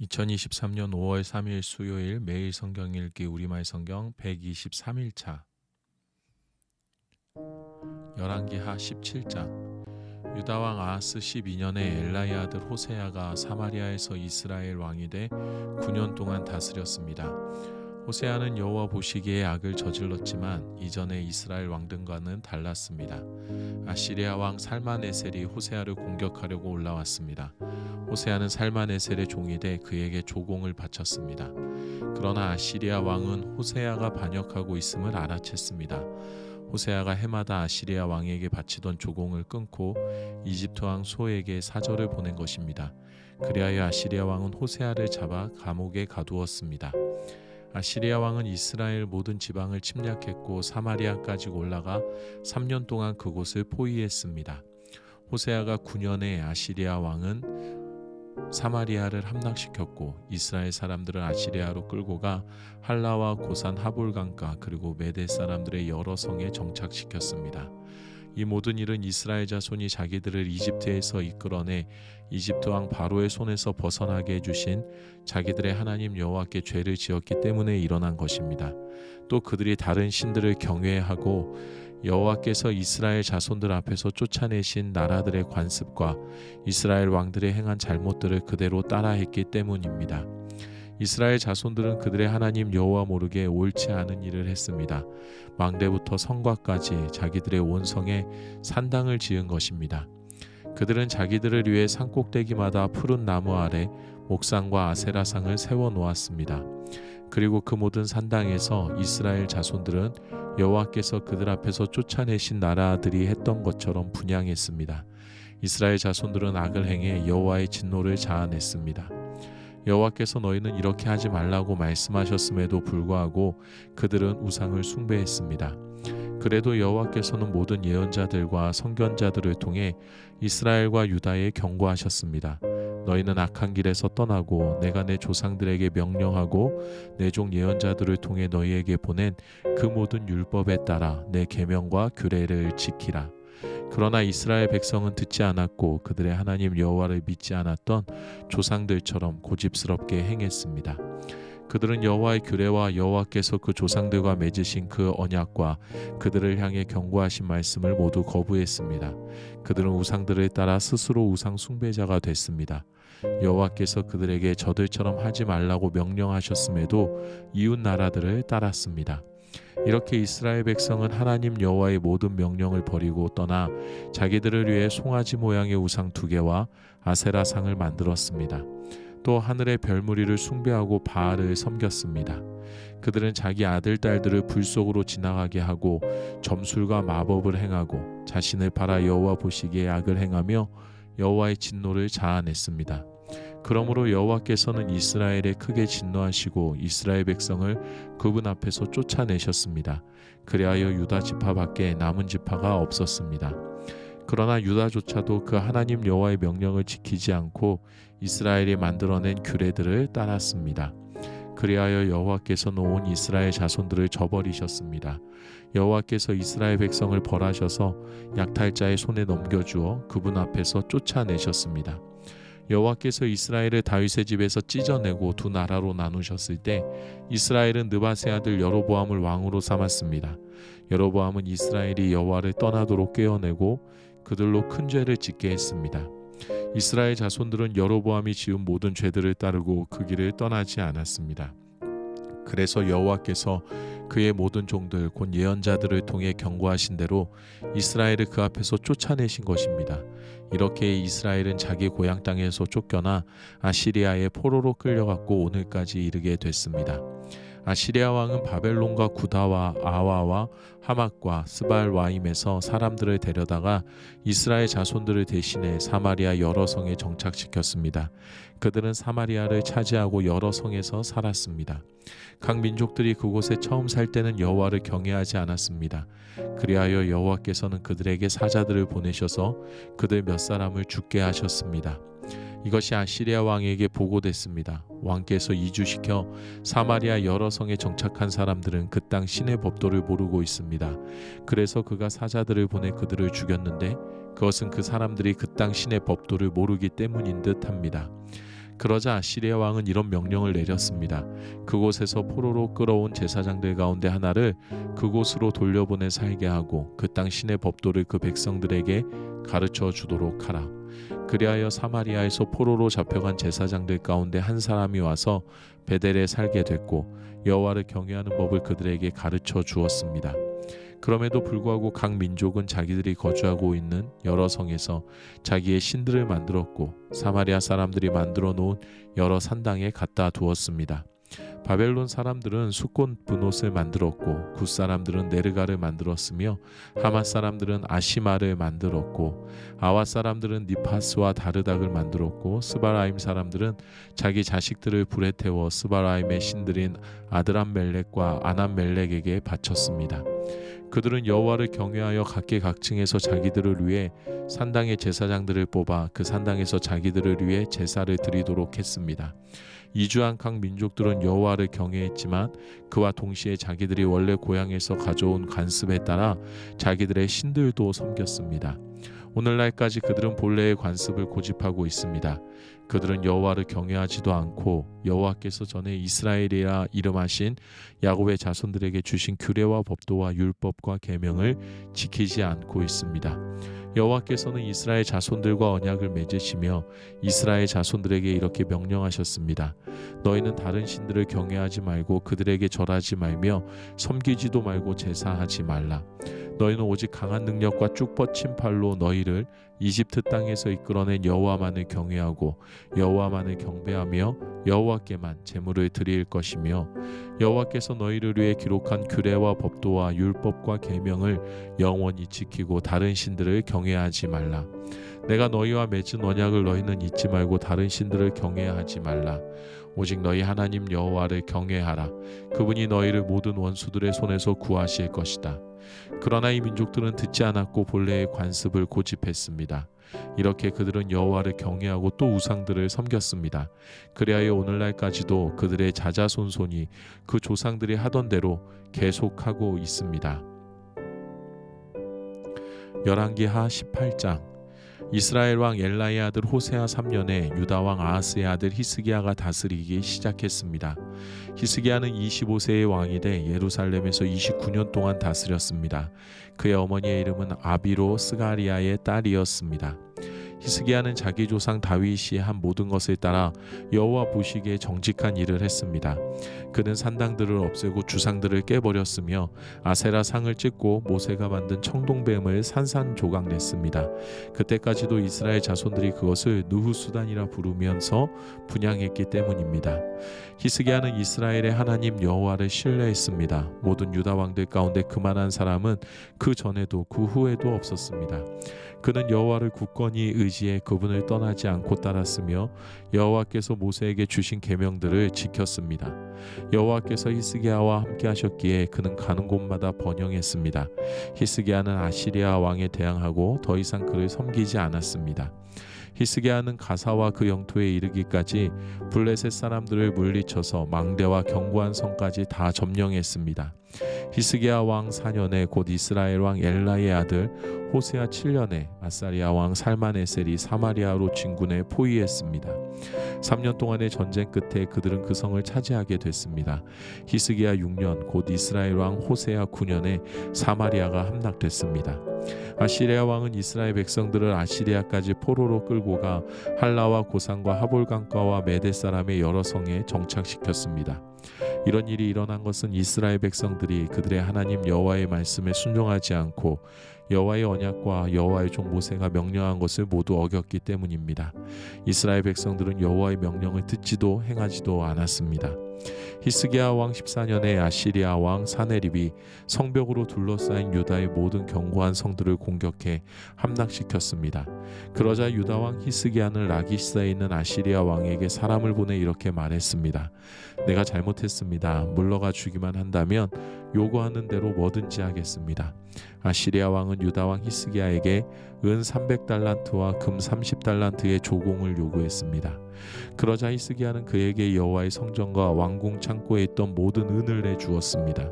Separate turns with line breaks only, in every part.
2023년 5월 3일 수요일 매일 성경 읽기 우리말 성경 123일차 열왕기하 17장 유다 왕 아하스 12년에 엘라의 아들 호세아가 사마리아에서 이스라엘 왕이 돼 9년 동안 다스렸습니다. 호세아는 여호와 보시기에 악을 저질렀지만 이전의 이스라엘 왕들과는 달랐습니다. 아시리아 왕 살마네셀이 호세아를 공격하려고 올라왔습니다. 호세아는 살마네셀의 종이 돼 그에게 조공을 바쳤습니다. 그러나 아시리아 왕은 호세아가 반역하고 있음을 알아챘습니다. 호세아가 해마다 아시리아 왕에게 바치던 조공을 끊고 이집트 왕 소에게 사절을 보낸 것입니다. 그리하여 아시리아 왕은 호세아를 잡아 감옥에 가두었습니다. 아시리아 왕은 이스라엘 모든 지방을 침략했고 사마리아까지 올라가 3년 동안 그곳을 포위했습니다. 호세아가 9년에 아시리아 왕은 사마리아를 함락시켰고 이스라엘 사람들을 아시리아로 끌고 가 할라와 고산 하볼강가 그리고 메대 사람들의 여러 성에 정착시켰습니다. 이 모든 일은 이스라엘 자손이 자기들을 이집트에서 이끌어내 이집트 왕 바로의 손에서 벗어나게 해주신 자기들의 하나님 여호와께 죄를 지었기 때문에 일어난 것입니다. 또 그들이 다른 신들을 경외하고 여호와께서 이스라엘 자손들 앞에서 쫓아내신 나라들의 관습과 이스라엘 왕들의 행한 잘못들을 그대로 따라했기 때문입니다. 이스라엘 자손들은 그들의 하나님 여호와 모르게 옳지 않은 일을 했습니다. 망대부터 성곽까지 자기들의 온성에 산당을 지은 것입니다. 그들은 자기들을 위해 산꼭대기마다 푸른 나무 아래 목상과 아세라상을 세워 놓았습니다. 그리고 그 모든 산당에서 이스라엘 자손들은 여호와께서 그들 앞에서 쫓아내신 나라들이 했던 것처럼 분양했습니다. 이스라엘 자손들은 악을 행해 여호와의 진노를 자아냈습니다. 여호와께서 너희는 이렇게 하지 말라고 말씀하셨음에도 불구하고 그들은 우상을 숭배했습니다. 그래도 여호와께서는 모든 예언자들과 선견자들을 통해 이스라엘과 유다에 경고하셨습니다. 너희는 악한 길에서 떠나고 내가 내 조상들에게 명령하고 내 종 예언자들을 통해 너희에게 보낸 그 모든 율법에 따라 내 계명과 규례를 지키라. 그러나 이스라엘 백성은 듣지 않았고 그들의 하나님 여호와를 믿지 않았던 조상들처럼 고집스럽게 행했습니다. 그들은 여호와의 규례와 여호와께서 그 조상들과 맺으신 그 언약과 그들을 향해 경고하신 말씀을 모두 거부했습니다. 그들은 우상들을 따라 스스로 우상 숭배자가 됐습니다. 여호와께서 그들에게 저들처럼 하지 말라고 명령하셨음에도 이웃 나라들을 따랐습니다. 이렇게 이스라엘 백성은 하나님 여호와의 모든 명령을 버리고 떠나 자기들을 위해 송아지 모양의 우상 두 개와 아세라 상을 만들었습니다. 또 하늘의 별무리를 숭배하고 바알을 섬겼습니다. 그들은 자기 아들 딸들을 불 속으로 지나가게 하고 점술과 마법을 행하고 자신을 팔아 여호와 보시기에 악을 행하며 여호와의 진노를 자아냈습니다. 그러므로 여호와께서는 이스라엘에 크게 진노하시고 이스라엘 백성을 그분 앞에서 쫓아내셨습니다. 그리하여 유다 지파 밖에 남은 지파가 없었습니다. 그러나 유다조차도 그 하나님 여호와의 명령을 지키지 않고 이스라엘이 만들어낸 규례들을 따랐습니다. 그리하여 여호와께서는 온 이스라엘 자손들을 저버리셨습니다. 여호와께서 이스라엘 백성을 벌하셔서 약탈자의 손에 넘겨주어 그분 앞에서 쫓아내셨습니다. 여호와께서 이스라엘을 다윗의 집에서 찢어내고 두 나라로 나누셨을 때 이스라엘은 느바세 아들 여로보암을 왕으로 삼았습니다. 여로보암은 이스라엘이 여호와를 떠나도록 깨어내고 그들로 큰 죄를 짓게 했습니다. 이스라엘 자손들은 여로보암이 지은 모든 죄들을 따르고 그 길을 떠나지 않았습니다. 그래서 여호와께서 그의 모든 종들 곧 예언자들을 통해 경고하신 대로 이스라엘을 그 앞에서 쫓아내신 것입니다. 이렇게 이스라엘은 자기 고향 땅에서 쫓겨나 아시리아의 포로로 끌려갔고 오늘까지 이르게 됐습니다. 아시리아 왕은 바벨론과 구다와 아와와 하막과 스발와임에서 사람들을 데려다가 이스라엘 자손들을 대신해 사마리아 여러 성에 정착시켰습니다. 그들은 사마리아를 차지하고 여러 성에서 살았습니다. 각 민족들이 그곳에 처음 살 때는 여호와를 경외하지 않았습니다. 그리하여 여호와께서는 그들에게 사자들을 보내셔서 그들 몇 사람을 죽게 하셨습니다. 이것이 아시리아 왕에게 보고됐습니다. 왕께서 이주시켜 사마리아 여러 성에 정착한 사람들은 그 땅 신의 법도를 모르고 있습니다. 그래서 그가 사자들을 보내 그들을 죽였는데 그것은 그 사람들이 그 땅 신의 법도를 모르기 때문인 듯합니다. 그러자 시리아 왕은 이런 명령을 내렸습니다. 그곳에서 포로로 끌어온 제사장들 가운데 하나를 그곳으로 돌려보내 살게 하고 그 땅 신의 법도를 그 백성들에게 가르쳐 주도록 하라. 그리하여 사마리아에서 포로로 잡혀간 제사장들 가운데 한 사람이 와서 베델에 살게 됐고 여호와를 경외하는 법을 그들에게 가르쳐 주었습니다. 그럼에도 불구하고 각 민족은 자기들이 거주하고 있는 여러 성에서 자기의 신들을 만들었고 사마리아 사람들이 만들어 놓은 여러 산당에 갖다 두었습니다. 바벨론 사람들은 수꽃 분옷을 만들었고 굿 사람들은 네르가를 만들었으며 하맛 사람들은 아시마를 만들었고 아와 사람들은 니파스와 다르닥을 만들었고 스바라임 사람들은 자기 자식들을 불에 태워 스바라임의 신들인 아드람멜렉과 아남멜렉에게 바쳤습니다. 그들은 여호와를 경외하여 각계각층에서 자기들을 위해 산당의 제사장들을 뽑아 그 산당에서 자기들을 위해 제사를 드리도록 했습니다. 이주한 각 민족들은 여호와를 경외했지만 그와 동시에 자기들이 원래 고향에서 가져온 관습에 따라 자기들의 신들도 섬겼습니다. 오늘날까지 그들은 본래의 관습을 고집하고 있습니다. 그들은 여호와를 경외하지도 않고 여호와께서 전에 이스라엘이라 이름하신 야곱의 자손들에게 주신 규례와 법도와 율법과 계명을 지키지 않고 있습니다. 여호와께서는 이스라엘 자손들과 언약을 맺으시며 이스라엘 자손들에게 이렇게 명령하셨습니다. 너희는 다른 신들을 경외하지 말고 그들에게 절하지 말며 섬기지도 말고 제사하지 말라. 너희는 오직 강한 능력과 쭉 뻗친 팔로 너희를 이집트 땅에서 이끌어낸 여호와만을 경외하고 여호와만을 경배하며 여호와께만 제물을 드릴 것이며 여호와께서 너희를 위해 기록한 규례와 법도와 율법과 계명을 영원히 지키고 다른 신들을 경외하지 말라. 내가 너희와 맺은 언약을 너희는 잊지 말고 다른 신들을 경외하지 말라. 오직 너희 하나님 여호와를 경외하라. 그분이 너희를 모든 원수들의 손에서 구하실 것이다. 그러나 이 민족들은 듣지 않았고 본래의 관습을 고집했습니다. 이렇게 그들은 여호와를 경외하고 또 우상들을 섬겼습니다. 그리하여 오늘날까지도 그들의 자자손손이 그 조상들이 하던 대로 계속하고 있습니다. 열왕기하 18장 이스라엘 왕 엘라의 아들 호세아 3년에 유다 왕 아하스의 아들 히스기야가 다스리기 시작했습니다. 히스기야는 25세의 왕이 돼 예루살렘에서 29년 동안 다스렸습니다. 그의 어머니의 이름은 아비로 스가리아의 딸이었습니다. 히스기야는 자기 조상 다윗이 한 모든 것을 따라 여호와 보시기에 정직한 일을 했습니다. 그는 산당들을 없애고 주상들을 깨버렸으며 아세라 상을 찍고 모세가 만든 청동뱀을 산산조각 냈습니다. 그때까지도 이스라엘 자손들이 그것을 누후수단이라 부르면서 분양했기 때문입니다. 히스기야는 이스라엘의 하나님 여호와를 신뢰했습니다. 모든 유다 왕들 가운데 그만한 사람은 그 전에도 그 후에도 없었습니다. 그는 여호와를 굳건히 의지해 그분을 떠나지 않고 따랐으며 여호와께서 모세에게 주신 계명들을 지켰습니다. 여호와께서 히스기야와 함께 하셨기에 그는 가는 곳마다 번영했습니다. 히스기야는 아시리아 왕에 대항하고 더 이상 그를 섬기지 않았습니다. 히스기야는 가사와 그 영토에 이르기까지 블레셋 사람들을 물리쳐서 망대와 견고한 성까지 다 점령했습니다. 히스기야 왕 4년에 곧 이스라엘 왕 엘라의 아들 호세아 7년에 아사리아 왕 살마네셀이 사마리아로 진군해 포위했습니다. 3년 동안의 전쟁 끝에 그들은 그 성을 차지하게 됐습니다. 히스기야 6년 곧 이스라엘 왕 호세아 9년에 사마리아가 함락됐습니다. 아시리아 왕은 이스라엘 백성들을 아시리아까지 포로로 끌고 가 할라와 고산과 하볼강가와 메대 사람의 여러 성에 정착시켰습니다. 이런 일이 일어난 것은 이스라엘 백성들이 그들의 하나님 여호와의 말씀에 순종하지 않고 여호와의 언약과 여호와의 종 모세가 명령한 것을 모두 어겼기 때문입니다. 이스라엘 백성들은 여호와의 명령을 듣지도 행하지도 않았습니다. 히스기야 왕 14년에 아시리아 왕 사네립이 성벽으로 둘러싸인 유다의 모든 견고한 성들을 공격해 함락시켰습니다. 그러자 유다 왕 히스기야는 라기시사에 있는 아시리아 왕에게 사람을 보내 이렇게 말했습니다. 내가 잘못했습니다. 물러가 주기만 한다면 요구하는 대로 뭐든지 하겠습니다. 아시리아 왕은 유다 왕 히스기야에게 은 300달란트와 금 30달란트의 조공을 요구했습니다. 그러자 히스기야는 그에게 여호와의 성전과 왕궁 창고에 있던 모든 은을 내 주었습니다.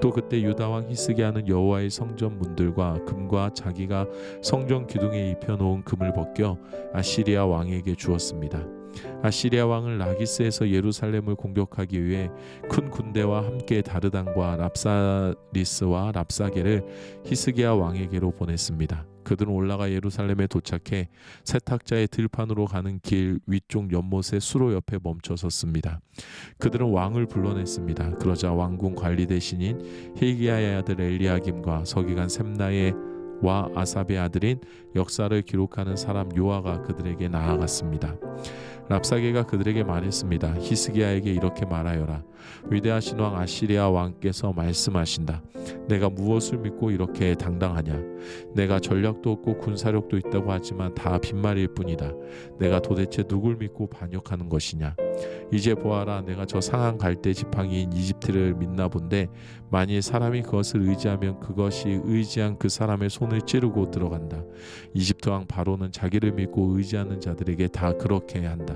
또 그때 유다 왕 히스기야는 여호와의 성전 문들과 금과 자기가 성전 기둥에 입혀 놓은 금을 벗겨 아시리아 왕에게 주었습니다. 아시리아 왕은 라기스에서 예루살렘을 공격하기 위해 큰 군대와 함께 다르단과 랍사리스와 랍사게를 히스기야 왕에게로 보냈습니다. 그들은 올라가 예루살렘에 도착해 세탁자의 들판으로 가는 길 위쪽 연못의 수로 옆에 멈춰 섰습니다. 그들은 왕을 불러냈습니다. 그러자 왕궁 관리 대신인 힐기야의 아들 엘리야김과 서기관 셈나의 와 아삽의 아들인 역사를 기록하는 사람 요아가 그들에게 나아갔습니다. 랍사게가 그들에게 말했습니다. 히스기야에게 이렇게 말하여라. 위대하신 왕 아시리아 왕께서 말씀하신다. 내가 무엇을 믿고 이렇게 당당하냐? 내가 전략도 없고 군사력도 있다고 하지만 다 빈말일 뿐이다. 내가 도대체 누굴 믿고 반역하는 것이냐? 이제 보아라, 내가 저 상한 갈대 지팡이인 이집트를 믿나 본데 만일 사람이 그것을 의지하면 그것이 의지한 그 사람의 손을 찌르고 들어간다. 이집트 왕 바로는 자기를 믿고 의지하는 자들에게 다 그렇게 한다.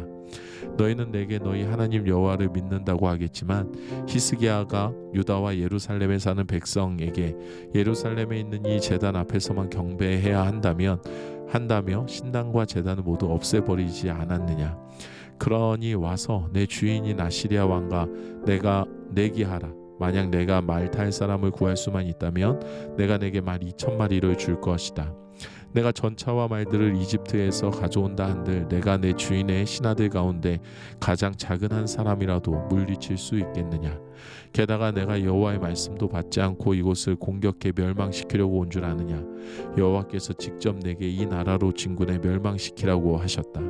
너희는 내게 너희 하나님 여호와를 믿는다고 하겠지만 히스기야가 유다와 예루살렘에 사는 백성에게 예루살렘에 있는 이 제단 앞에서만 경배해야 한다면 한다며 신당과 제단을 모두 없애버리지 않았느냐 그러니 와서 내 주인인 아시리아 왕과 내가 내기하라. 만약 내가 말 탈 사람을 구할 수만 있다면 내가 내게 말 2천 마리를 줄 것이다. 내가 전차와 말들을 이집트에서 가져온다 한들 내가 내 주인의 신하들 가운데 가장 작은 한 사람이라도 물리칠 수 있겠느냐? 게다가 내가 여호와의 말씀도 받지 않고 이곳을 공격해 멸망시키려고 온 줄 아느냐? 여호와께서 직접 내게 이 나라로 진군해 멸망시키라고 하셨다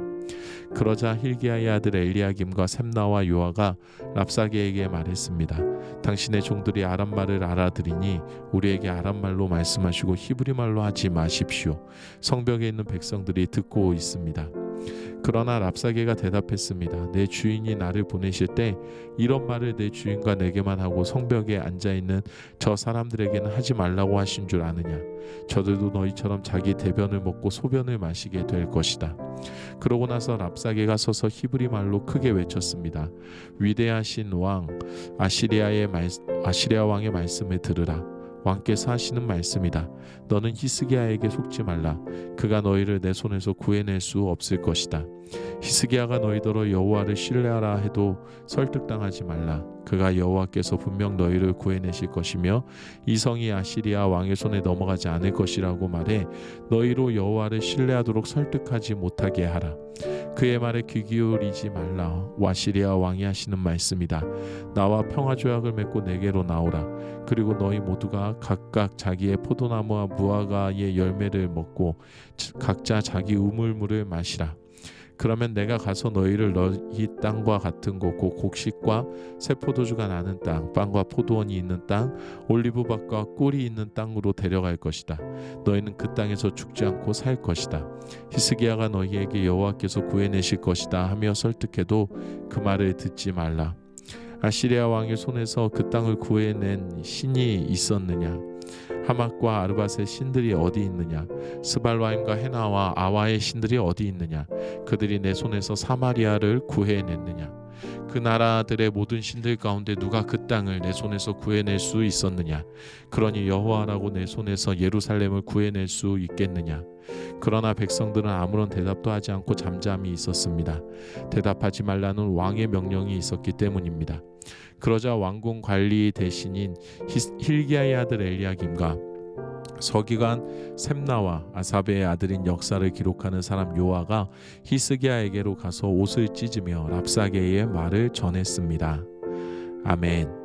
그러자 힐기야의 아들 엘리야김과 샘나와 요아가 랍사게에게 말했습니다. 당신의 종들이 아람 말을 알아들으니 우리에게 아람 말로 말씀하시고 히브리 말로 하지 마십시오. 성벽에 있는 백성들이 듣고 있습니다. 그러나 랍사게가 대답했습니다. 내 주인이 나를 보내실 때 이런 말을 내 주인과 내게만 하고 성벽에 앉아 있는 저 사람들에게는 하지 말라고 하신 줄 아느냐? 저들도 너희처럼 자기 대변을 먹고 소변을 마시게 될 것이다. 그러고 나서 랍사게가 서서 히브리 말로 크게 외쳤습니다. 위대하신 왕 아시리아의 말, 아시리아 왕의 말씀을 들으라. 왕께서 하시는 말씀이다. 너는 히스기야에게 속지 말라. 그가 너희를 내 손에서 구해낼 수 없을 것이다. 히스기야가 너희더러 여호와를 신뢰하라 해도 설득당하지 말라. 그가 여호와께서 분명 너희를 구해내실 것이며 이 성이 아시리아 왕의 손에 넘어가지 않을 것이라고 말해 너희로 여호와를 신뢰하도록 설득하지 못하게 하라. 그의 말에 귀 기울이지 말라. 와시리아 왕이 하시는 말씀이다. 나와 평화 조약을 맺고 내게로 나오라. 그리고 너희 모두가 각각 자기의 포도나무와 무화과의 열매를 먹고 각자 자기 우물물을 마시라. 그러면 내가 가서 너희를 너희 땅과 같은 곳, 곧 곡식과 새 포도주가 나는 땅, 빵과 포도원이 있는 땅, 올리브밭과 꿀이 있는 땅으로 데려갈 것이다. 너희는 그 땅에서 죽지 않고 살 것이다. 히스기야가 너희에게 여호와께서 구해내실 것이다 하며 설득해도 그 말을 듣지 말라. 아시리아 왕의 손에서 그 땅을 구해낸 신이 있었느냐? 하맛과 아르밧의 신들이 어디 있느냐? 스발와임과 헤나와 아와의 신들이 어디 있느냐? 그들이 내 손에서 사마리아를 구해냈느냐? 그 나라들의 모든 신들 가운데 누가 그 땅을 내 손에서 구해낼 수 있었느냐? 그러니 여호와라고 내 손에서 예루살렘을 구해낼 수 있겠느냐? 그러나 백성들은 아무런 대답도 하지 않고 잠잠히 있었습니다. 대답하지 말라는 왕의 명령이 있었기 때문입니다. 그러자 왕궁 관리 대신인 힐기야의 아들 엘리야김과 서기관 셈나와 아사베의 아들인 역사를 기록하는 사람 요아가 히스기야에게로 가서 옷을 찢으며 랍사게의 말을 전했습니다. 아멘.